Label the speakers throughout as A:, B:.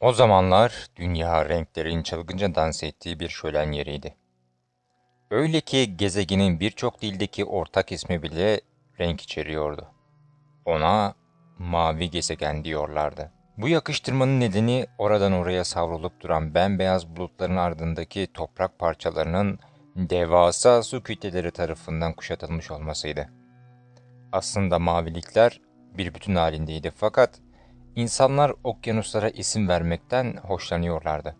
A: O zamanlar dünya renklerin çılgınca dans ettiği bir şölen yeriydi. Öyle ki gezegenin birçok dildeki ortak ismi bile renk içeriyordu. Ona mavi gezegen diyorlardı. Bu yakıştırmanın nedeni oradan oraya savrulup duran bembeyaz bulutların ardındaki toprak parçalarının devasa su kütleleri tarafından kuşatılmış olmasıydı. Aslında mavilikler bir bütün halindeydi fakat insanlar okyanuslara isim vermekten hoşlanıyorlardı.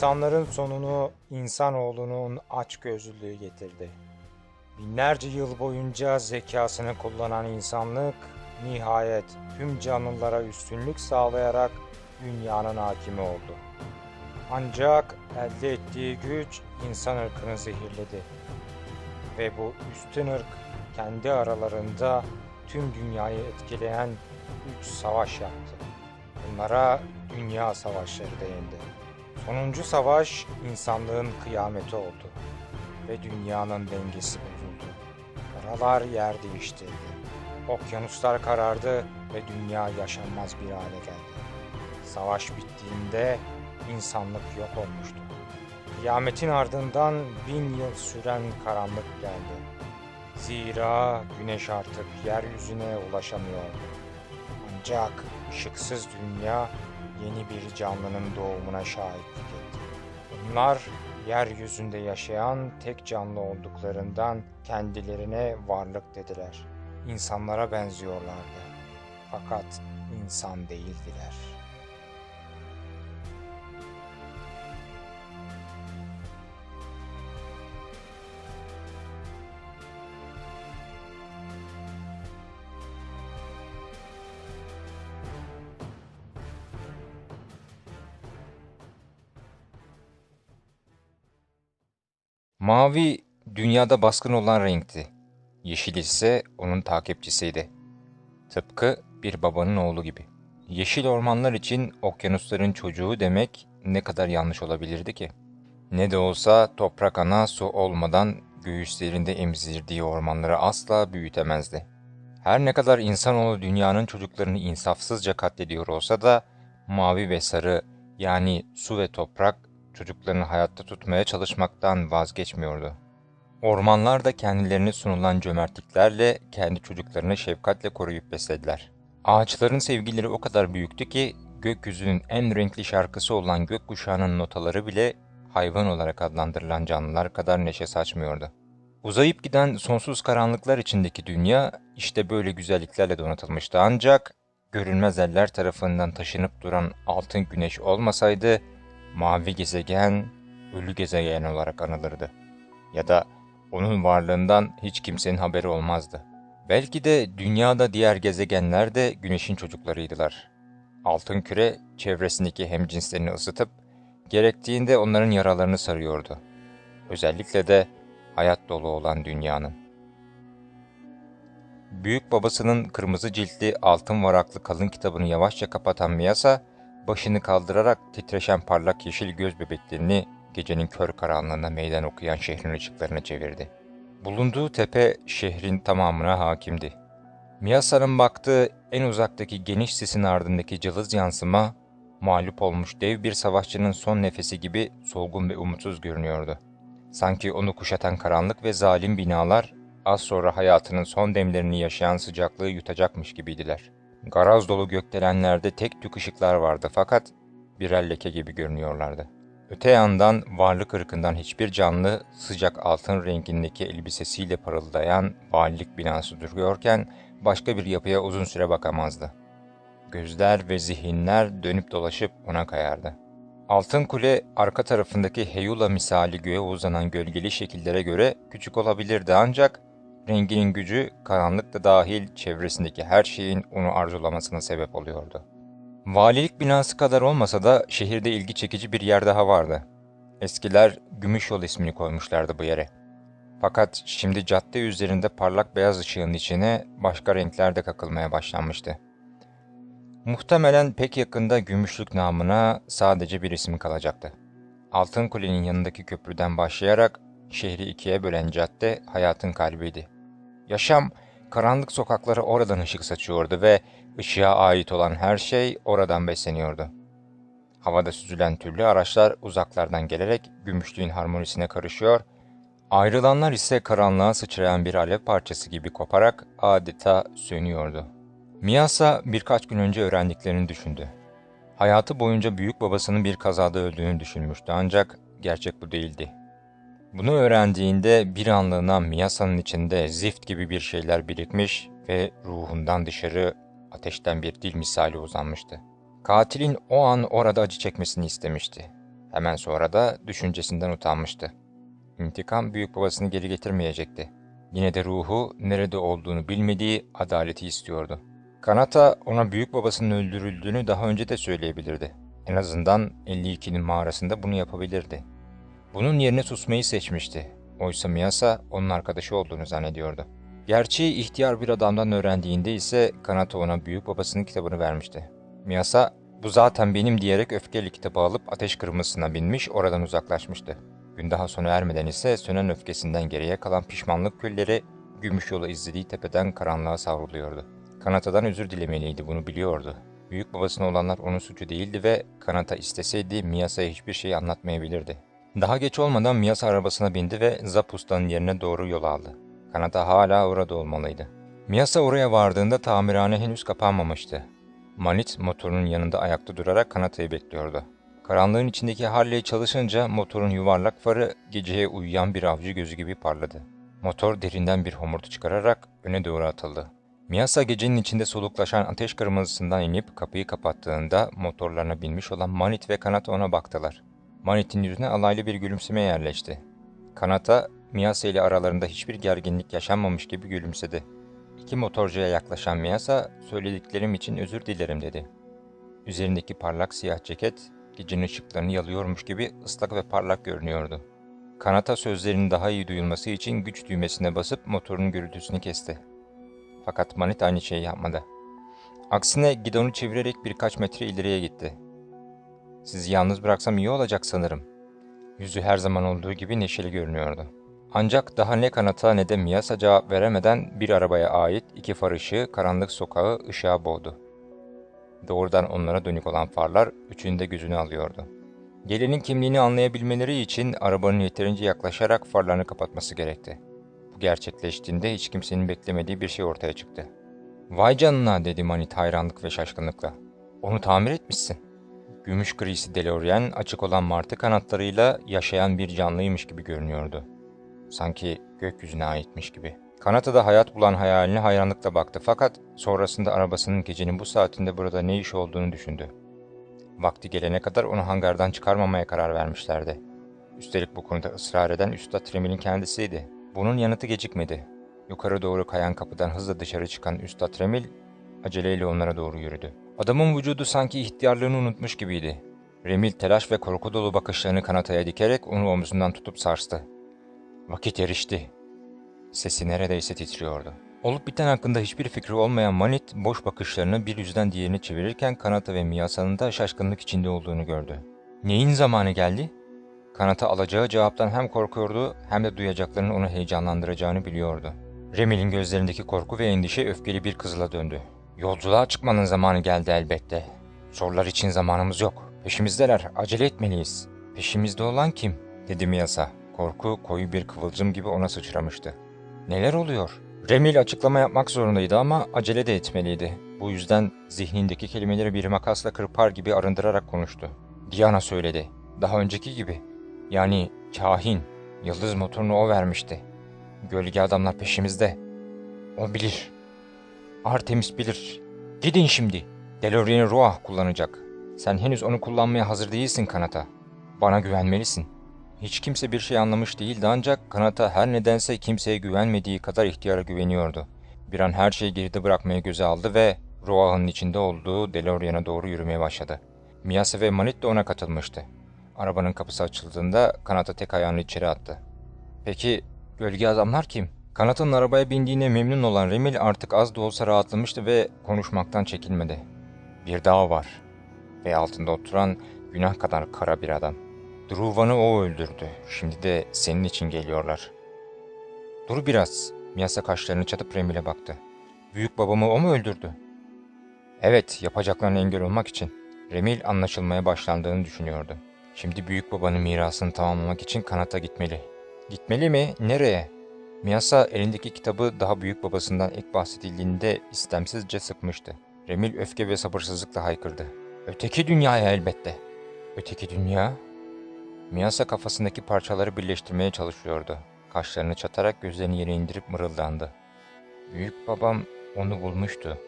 B: İnsanların sonunu insanoğlunun açgözlülüğü getirdi. Binlerce yıl boyunca zekasını kullanan insanlık nihayet tüm canlılara üstünlük sağlayarak dünyanın hakimi oldu. Ancak elde ettiği güç insan ırkını zehirledi. Ve bu üstün ırk kendi aralarında tüm dünyayı etkileyen üç savaş yaptı. Bunlara dünya savaşları denildi. Sonuncu savaş insanlığın kıyameti oldu ve dünyanın dengesi bozuldu. Karalar yer değiştirdi. Okyanuslar karardı ve dünya yaşanmaz bir hale geldi. Savaş bittiğinde insanlık yok olmuştu. Kıyametin ardından bin yıl süren karanlık geldi. Zira güneş artık yeryüzüne ulaşamıyordu. Ancak ışıksız dünya yeni bir canlının doğumuna şahitlik etti. Bunlar yeryüzünde yaşayan tek canlı olduklarından kendilerine varlık dediler. İnsanlara benziyorlardı. Fakat insan değildiler.
A: Mavi dünyada baskın olan renkti. Yeşil ise onun takipçisiydi. Tıpkı bir babanın oğlu gibi. Yeşil ormanlar için okyanusların çocuğu demek ne kadar yanlış olabilirdi ki? Ne de olsa toprak ana su olmadan göğüslerinde emzirdiği ormanları asla büyütemezdi. Her ne kadar insanoğlu dünyanın çocuklarını insafsızca katlediyor olsa da mavi ve sarı yani su ve toprak çocuklarını hayatta tutmaya çalışmaktan vazgeçmiyordu. Ormanlar da kendilerine sunulan cömertliklerle kendi çocuklarını şefkatle koruyup beslediler. Ağaçların sevgileri o kadar büyüktü ki gökyüzünün en renkli şarkısı olan gökkuşağının notaları bile hayvan olarak adlandırılan canlılar kadar neşe saçmıyordu. Uzayıp giden sonsuz karanlıklar içindeki dünya işte böyle güzelliklerle donatılmıştı ancak görünmez eller tarafından taşınıp duran altın güneş olmasaydı mavi gezegen ölü gezegen olarak anılırdı. Ya da onun varlığından hiç kimsenin haberi olmazdı. Belki de dünyada diğer gezegenler de güneşin çocuklarıydılar. Altın küre çevresindeki hemcinslerini ısıtıp gerektiğinde onların yaralarını sarıyordu. Özellikle de hayat dolu olan dünyanın. Büyük babasının kırmızı ciltli altın varaklı kalın kitabını yavaşça kapatan Miyasa, başını kaldırarak titreşen parlak yeşil göz bebeklerini gecenin kör karanlığına meydan okuyan şehrin ışıklarını çevirdi. Bulunduğu tepe şehrin tamamına hakimdi. Miyasa'nın baktığı en uzaktaki geniş sisin ardındaki cılız yansıma, mağlup olmuş dev bir savaşçının son nefesi gibi solgun ve umutsuz görünüyordu. Sanki onu kuşatan karanlık ve zalim binalar, az sonra hayatının son demlerini yaşayan sıcaklığı yutacakmış gibiydiler. Garaz dolu gökdelenlerde tek tük ışıklar vardı fakat birer leke gibi görünüyorlardı. Öte yandan varlık ırkından hiçbir canlı sıcak altın rengindeki elbisesiyle parıldayan valilik binası duruyorken başka bir yapıya uzun süre bakamazdı. Gözler ve zihinler dönüp dolaşıp ona kayardı. Altın kule arka tarafındaki heyula misali göğe uzanan gölgeli şekillere göre küçük olabilirdi ancak renginin gücü karanlık da dahil çevresindeki her şeyin onu arzulamasına sebep oluyordu. Valilik binası kadar olmasa da şehirde ilgi çekici bir yer daha vardı. Eskiler Gümüş Yol ismini koymuşlardı bu yere. Fakat şimdi cadde üzerinde parlak beyaz ışığın içine başka renkler de kakılmaya başlanmıştı. Muhtemelen pek yakında Gümüşlük namına sadece bir isim kalacaktı. Altın Kule'nin yanındaki köprüden başlayarak şehri ikiye bölen cadde hayatın kalbiydi. Yaşam, karanlık sokaklara oradan ışık saçıyordu ve ışığa ait olan her şey oradan besleniyordu. Havada süzülen türlü araçlar uzaklardan gelerek gümüşlüğün harmonisine karışıyor, ayrılanlar ise karanlığa sıçrayan bir alev parçası gibi koparak adeta sönüyordu. Miyasa birkaç gün önce öğrendiklerini düşündü. Hayatı boyunca büyük babasının bir kazada öldüğünü düşünmüştü ancak gerçek bu değildi. Bunu öğrendiğinde bir anlığına Miyasa'nın içinde zift gibi bir şeyler birikmiş ve ruhundan dışarı ateşten bir dil misali uzanmıştı. Katilin o an orada acı çekmesini istemişti. Hemen sonra da düşüncesinden utanmıştı. İntikam büyük babasını geri getirmeyecekti. Yine de ruhu nerede olduğunu bilmediği adaleti istiyordu. Kanata ona büyük babasının öldürüldüğünü daha önce de söyleyebilirdi. En azından 52'nin mağarasında bunu yapabilirdi. Bunun yerine susmayı seçmişti. Oysa Miyasa onun arkadaşı olduğunu zannediyordu. Gerçeği ihtiyar bir adamdan öğrendiğinde ise Kanata ona büyük babasının kitabını vermişti. Miyasa, bu zaten benim diyerek öfkeli kitabı alıp ateş kırmızısına binmiş oradan uzaklaşmıştı. Gün daha sona ermeden ise sönen öfkesinden geriye kalan pişmanlık külleri gümüş yolu izlediği tepeden karanlığa savruluyordu. Kanata'dan özür dilemeliydi bunu biliyordu. Büyük babasına olanlar onun suçu değildi ve Kanata isteseydi Miyasa'ya hiçbir şey anlatmayabilirdi. Daha geç olmadan Miyasa arabasına bindi ve Zapusta'nın yerine doğru yol aldı. Kanata hala orada olmalıydı. Miyasa oraya vardığında tamirhane henüz kapanmamıştı. Manit motorun yanında ayakta durarak Kanata'yı bekliyordu. Karanlığın içindeki Harley çalışınca motorun yuvarlak farı geceye uyuyan bir avcı gözü gibi parladı. Motor derinden bir homurtu çıkararak öne doğru atıldı. Miyasa gecenin içinde soluklaşan ateş kırmızısından inip kapıyı kapattığında motorlarına binmiş olan Manit ve Kanata ona baktılar. Manit'in yüzüne alaylı bir gülümseme yerleşti. Kanata, Miyasa ile aralarında hiçbir gerginlik yaşanmamış gibi gülümsedi. İki motorcuya yaklaşan Miyasa, söylediklerim için özür dilerim dedi. Üzerindeki parlak siyah ceket, gecenin ışıklarını yalıyormuş gibi ıslak ve parlak görünüyordu. Kanata sözlerinin daha iyi duyulması için güç düğmesine basıp motorun gürültüsünü kesti. Fakat Manit aynı şeyi yapmadı. Aksine gidonu çevirerek birkaç metre ileriye gitti. Sizi yalnız bıraksam iyi olacak sanırım. Yüzü her zaman olduğu gibi neşeli görünüyordu. Ancak daha ne kanata ne de Miyasa cevap veremeden bir arabaya ait iki far ışığı karanlık sokağı ışığa boğdu. Doğrudan onlara dönük olan farlar üçünün de gözünü alıyordu. Gelenin kimliğini anlayabilmeleri için arabanın yeterince yaklaşarak farlarını kapatması gerekti. Bu gerçekleştiğinde hiç kimsenin beklemediği bir şey ortaya çıktı. Vay canına dedi Manit hayranlık ve şaşkınlıkla. Onu tamir etmişsin. Gümüş grisi DeLorean açık olan martı kanatlarıyla yaşayan bir canlıymış gibi görünüyordu. Sanki gökyüzüne aitmiş gibi. Kanata'da hayat bulan hayaline hayranlıkla baktı fakat sonrasında arabasının gecenin bu saatinde burada ne iş olduğunu düşündü. Vakti gelene kadar onu hangardan çıkarmamaya karar vermişlerdi. Üstelik bu konuda ısrar eden Üstad Remil'in kendisiydi. Bunun yanıtı gecikmedi. Yukarı doğru kayan kapıdan hızla dışarı çıkan Üstad Remil aceleyle onlara doğru yürüdü. Adamın vücudu sanki ihtiyarlığını unutmuş gibiydi. Remil telaş ve korku dolu bakışlarını kanataya dikerek onu omzundan tutup sarstı. Vakit erişti. Sesi neredeyse titriyordu. Olup biten hakkında hiçbir fikri olmayan Manit boş bakışlarını bir yüzden diğerini çevirirken Kanata ve Miyasa'nın da şaşkınlık içinde olduğunu gördü. Neyin zamanı geldi? kanata alacağı cevaptan hem korkuyordu hem de duyacaklarının onu heyecanlandıracağını biliyordu. Remil'in gözlerindeki korku ve endişe öfkeli bir kızıla döndü. Yolculuğa çıkmanın zamanı geldi elbette. Sorular için zamanımız yok. Peşimizdeler, acele etmeliyiz. Peşimizde olan kim? dedi Miyasa. Korku koyu bir kıvılcım gibi ona sıçramıştı. Neler oluyor? Remil açıklama yapmak zorundaydı ama acele de etmeliydi. Bu yüzden zihnindeki kelimeleri bir makasla kırpar gibi arındırarak konuştu. Diana söyledi. Daha önceki gibi. Yani kahin. Yıldız motorunu o vermişti. Gölge adamlar peşimizde. O bilir. Artemis bilir. Gidin şimdi. DeLorean'ı Ruah kullanacak. Sen henüz onu kullanmaya hazır değilsin Kanata. Bana güvenmelisin. Hiç kimse bir şey anlamış değildi ancak Kanata her nedense kimseye güvenmediği kadar ihtiyara güveniyordu. Bir an her şeyi geride bırakmaya göze aldı ve Ruah'ın içinde olduğu DeLorean'a doğru yürümeye başladı. Miyase ve Manit de ona katılmıştı. Arabanın kapısı açıldığında Kanata tek ayağını içeri attı. Peki gölge adamlar kim? Kanat'ın arabaya bindiğine memnun olan Remil artık az da olsa rahatlamıştı ve konuşmaktan çekinmedi. Bir dağ var ve altında oturan günah kadar kara bir adam. Druvan'ı o öldürdü. Şimdi de senin için geliyorlar. Dur biraz. Miyasa kaşlarını çatıp Remil'e baktı. Büyük babamı o mu öldürdü? Evet, yapacaklarına engel olmak için. Remil anlaşılmaya başlandığını düşünüyordu. Şimdi büyük babanın mirasını tamamlamak için kanata gitmeli. Gitmeli mi? Nereye? Miyasa elindeki kitabı daha büyük babasından ilk bahsedildiğinde istemsizce sıkmıştı. Remil öfke ve sabırsızlıkla haykırdı. Öteki dünyaya elbette. Öteki dünya? Miyasa kafasındaki parçaları birleştirmeye çalışıyordu. Kaşlarını çatarak gözlerini yere indirip mırıldandı. Büyük babam onu bulmuştu.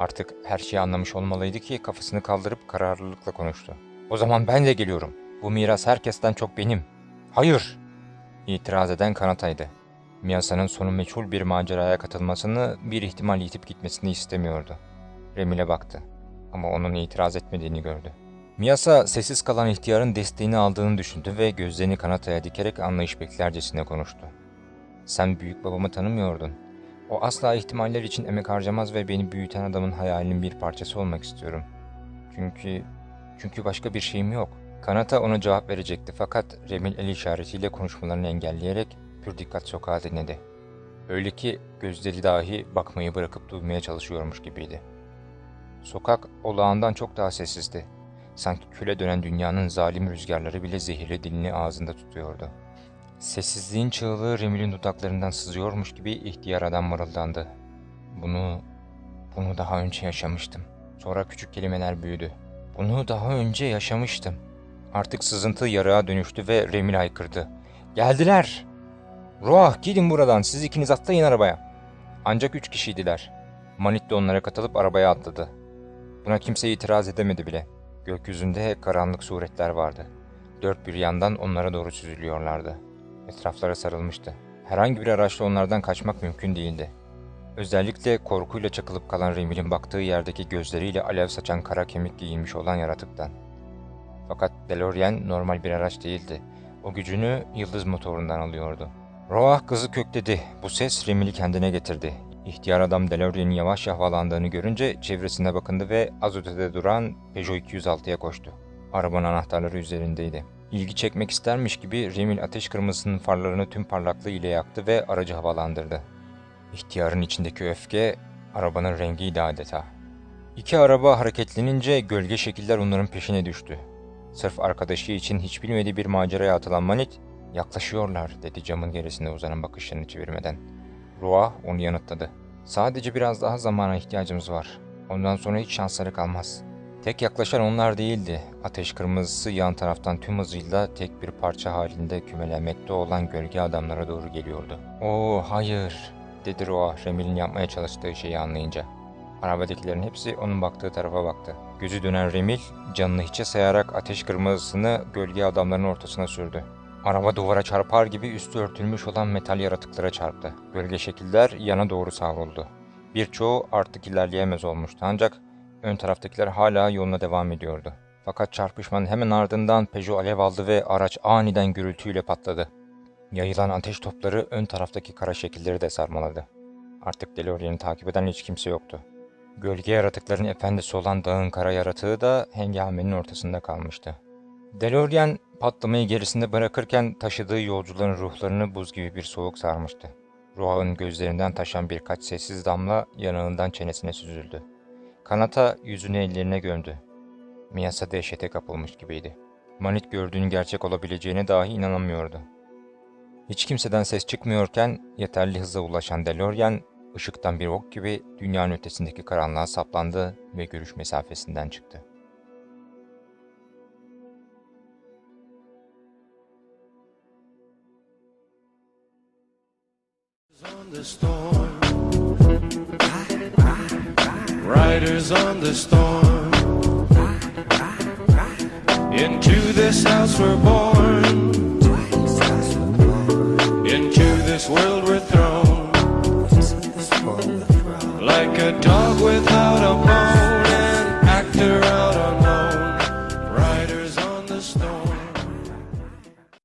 A: Artık her şeyi anlamış olmalıydı ki kafasını kaldırıp kararlılıkla konuştu. O zaman ben de geliyorum. Bu miras herkesten çok benim. Hayır! İtiraz eden Kanata'ydı. Miyasa'nın sonu meçhul bir maceraya katılmasını, bir ihtimal yitip gitmesini istemiyordu. Remil'e baktı ama onun itiraz etmediğini gördü. Miyasa sessiz kalan ihtiyarın desteğini aldığını düşündü ve gözlerini Kanata'ya dikerek anlayış beklercesine konuştu. Sen büyük babamı tanımıyordun. O asla ihtimaller için emek harcamaz ve beni büyüten adamın hayalinin bir parçası olmak istiyorum. Çünkü, çünkü başka bir şeyim yok. Kanata ona cevap verecekti fakat Remil el işaretiyle konuşmalarını engelleyerek pür dikkat sokağa dinledi. Öyle ki gözleri dahi bakmayı bırakıp duymaya çalışıyormuş gibiydi. Sokak olağandan çok daha sessizdi. Sanki küle dönen dünyanın zalim rüzgarları bile zehirli dilini ağzında tutuyordu. Sessizliğin çığlığı Remil'in dudaklarından sızıyormuş gibi ihtiyar adam mırıldandı. Bunu, bunu daha önce yaşamıştım. Sonra küçük kelimeler büyüdü. Bunu daha önce yaşamıştım. Artık sızıntı yarığa dönüştü ve Remil haykırdı. Geldiler! Ruah gidin buradan siz ikiniz atlayın arabaya. Ancak üç kişiydiler. Manit de onlara katılıp arabaya atladı. Buna kimse itiraz edemedi bile. Gökyüzünde karanlık suretler vardı. Dört bir yandan onlara doğru süzülüyorlardı. Etraflara sarılmıştı. Herhangi bir araçla onlardan kaçmak mümkün değildi. Özellikle korkuyla çakılıp kalan Remil'in baktığı yerdeki gözleriyle alev saçan kara kemik giyinmiş olan yaratıktan. Fakat DeLorean normal bir araç değildi. O gücünü yıldız motorundan alıyordu. Roah kızı kökledi. Bu ses Remil'i kendine getirdi. İhtiyar adam DeLorean'in yavaş havalandığını görünce çevresine bakındı ve az ötede duran Peugeot 206'ya koştu. Arabanın anahtarları üzerindeydi. İlgi çekmek istermiş gibi Remil ateş kırmızısının farlarını tüm parlaklığı ile yaktı ve aracı havalandırdı. İhtiyarın içindeki öfke arabanın rengiydi adeta. İki araba hareketlenince gölge şekiller onların peşine düştü. Sırf arkadaşı için hiç bilmediği bir maceraya atılan Manit, yaklaşıyorlar dedi camın gerisine uzanan bakışlarını çevirmeden. Roa onu yanıtladı. Sadece biraz daha zamana ihtiyacımız var. Ondan sonra hiç şansları kalmaz. Tek yaklaşan onlar değildi. Ateş kırmızısı yan taraftan tüm hızıyla tek bir parça halinde kümelenmekte olan gölge adamlara doğru geliyordu. Oo hayır dedi Roa Remil'in yapmaya çalıştığı şeyi anlayınca. Arabadakilerin hepsi onun baktığı tarafa baktı. Gözü dönen Remil canını hiçe sayarak ateş kırmızısını gölge adamların ortasına sürdü. Araba duvara çarpar gibi üstü örtülmüş olan metal yaratıklara çarptı. Gölge şekiller yana doğru savruldu. Birçoğu artık ilerleyemez olmuştu ancak ön taraftakiler hala yoluna devam ediyordu. Fakat çarpışmanın hemen ardından Peugeot alev aldı ve araç aniden gürültüyle patladı. Yayılan ateş topları ön taraftaki kara şekilleri de sarmaladı. Artık DeLorean'ı takip eden hiç kimse yoktu. Gölge yaratıkların efendisi olan dağın kara yaratığı da hengamenin ortasında kalmıştı. DeLorean patlamayı gerisinde bırakırken taşıdığı yolcuların ruhlarını buz gibi bir soğuk sarmıştı. Ruah'ın gözlerinden taşan birkaç sessiz damla yanağından çenesine süzüldü. Kanata yüzünü ellerine gömdü. Miyasa dehşete kapılmış gibiydi. Manit gördüğünün gerçek olabileceğine dahi inanamıyordu. Hiç kimseden ses çıkmıyorken yeterli hıza ulaşan DeLorean, ışıktan bir ok gibi dünyanın ötesindeki karanlığa saplandı ve görüş mesafesinden çıktı.
C: Riders on the storm. Into this house we're born. Into this world we're like a dog without a bone.